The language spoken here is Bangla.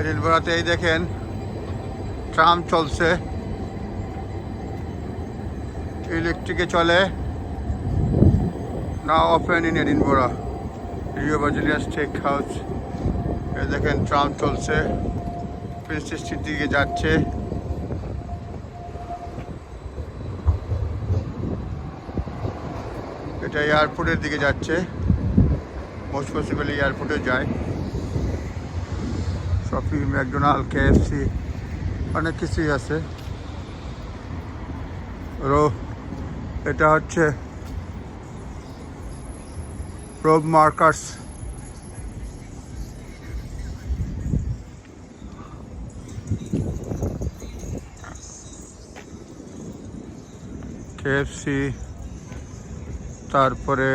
এডিনবরাতে এই দেখেন, ট্রাম চলছে। ইলেকট্রিকে চলে। না ওপেন ইন এডিনবরা রিও বাজিলিয়াস টেক হাউস এই দেখেন, ট্রাম চলছে। প্রিন্সেস স্ট্রিট দিকে যাচ্ছে। এটা এয়ারপোর্টের দিকে যাচ্ছে। মোস্ট পসিবলি এয়ারপোর্টে যায়। শপিং ম্যাকডোনাল্ড কেএফসি অনেক কিছুই আছে রো এটা হচ্ছে রোব মার্কার্স কেএফসি তারপরে